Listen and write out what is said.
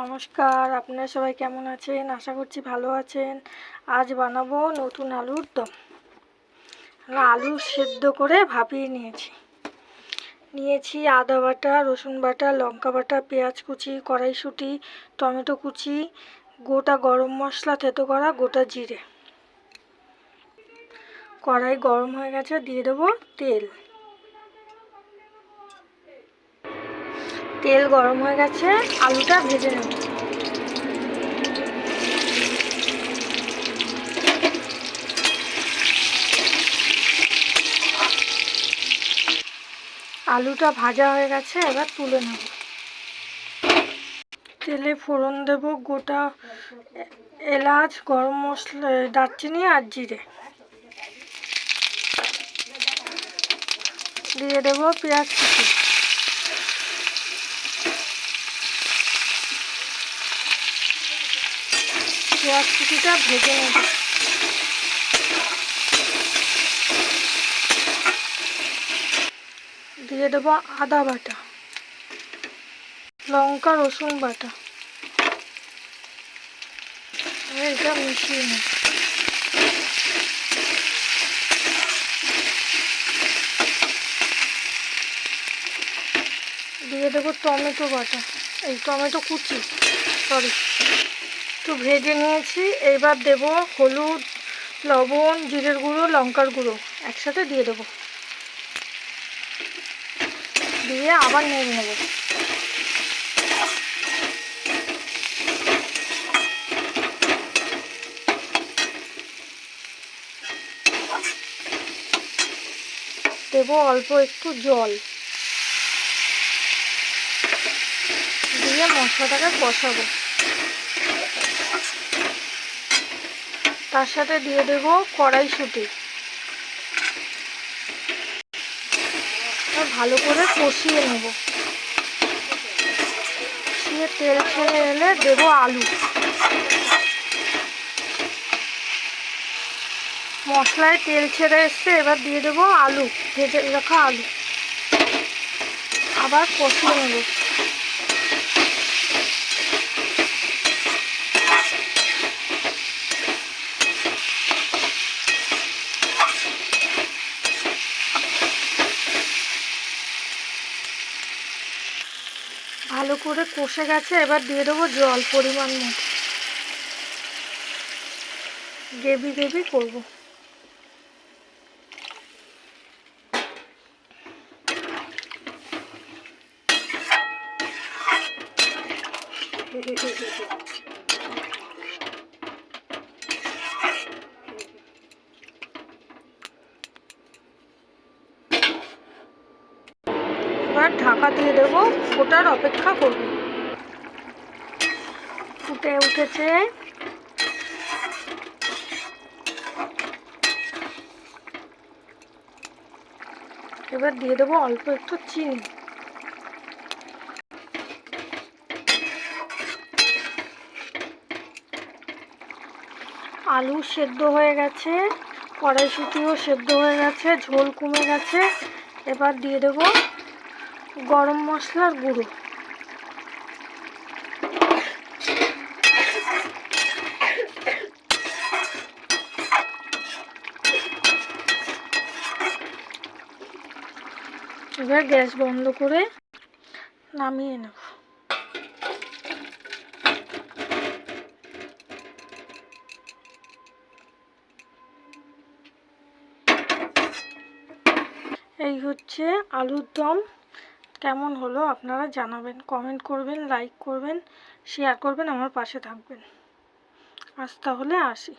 নমস্কার, আপনারা সবাই কেমন আছেন? আশা করছি ভালো আছেন। আজ বানাবো নতুন আলুর দম। আলু সেদ্ধ করে ভাপিয়ে নিয়েছি। নিয়েছি আদা বাটা, রসুন বাটা, লঙ্কা বাটা, পেঁয়াজ কুচি, কড়াইশুঁটি, টমেটো কুচি, গোটা গরম মশলা থেতো করা গোটা জিরে। কড়াই গরম হয়ে গেছে, দিয়ে দেবো তেল। তেল গরম হয়ে গেছে, আলুটা ভেজে নেব। আলুটা ভাজা হয়ে গেছে, এবার তুলে নেব। তেলে ফোড়ন দেব গোটা এলাচ, গরম মশলা, দারচিনি আর জিরে। দিয়ে দেবো পেঁয়াজ কুচি। কুচিটা ভেজে নেব। দিয়ে দেবো আদা বাটা, লঙ্কা, রসুন বাটা। এটা মিশিয়ে নেব। দিয়ে দেবো টমেটো বাটা, এই টমেটো কুচি সরি একটু ভেজে নিয়েছি। এইবার দেব হলুদ, লবণ, জিরের গুঁড়ো, লঙ্কার গুঁড়ো। একসাথে দিয়ে দেবো। দিয়ে আবার নেড়ে নেব। দেবো অল্প একটু জল। দিয়ে মশলাটাকে কষাবো। তার সাথে দিয়ে দেব কড়াইশুঁটি। ভালো করে কষিয়ে নেব। কষিয়ে তেল ছেড়ে এলে দেব আলু। মশলায় তেল ছেড়ে এসছে, এবার দিয়ে দেবো আলু, ভেজে রাখা আলু। আবার কষিয়ে নেব। ভালো করে কষে গেছে এবার দিয়ে দেবো জল পরিমাণ মতো। গ্রেভি গ্রেভি করব। এবার ঢাকা দিয়ে দেবো ফোটার অপেক্ষা করব। ফুটে উঠেছে। এবার দিয়ে দেবো অল্প একটু চিনি। আলু সেদ্ধ হয়ে গেছে, কড়াইশুটিও সেদ্ধ হয়ে গেছে, ঝোল কমে গেছে। এবার দিয়ে দেবো গরম মশলার গুঁড়ো। এবার গ্যাস বন্ধ করে নামিয়ে নেব। এই হচ্ছে আলুর দম। কেমন হলো আপনারা জানাবেন কমেন্ট করবেন লাইক করবেন শেয়ার করবেন, আমার পাশে থাকবেন। আজ তাহলে আসি।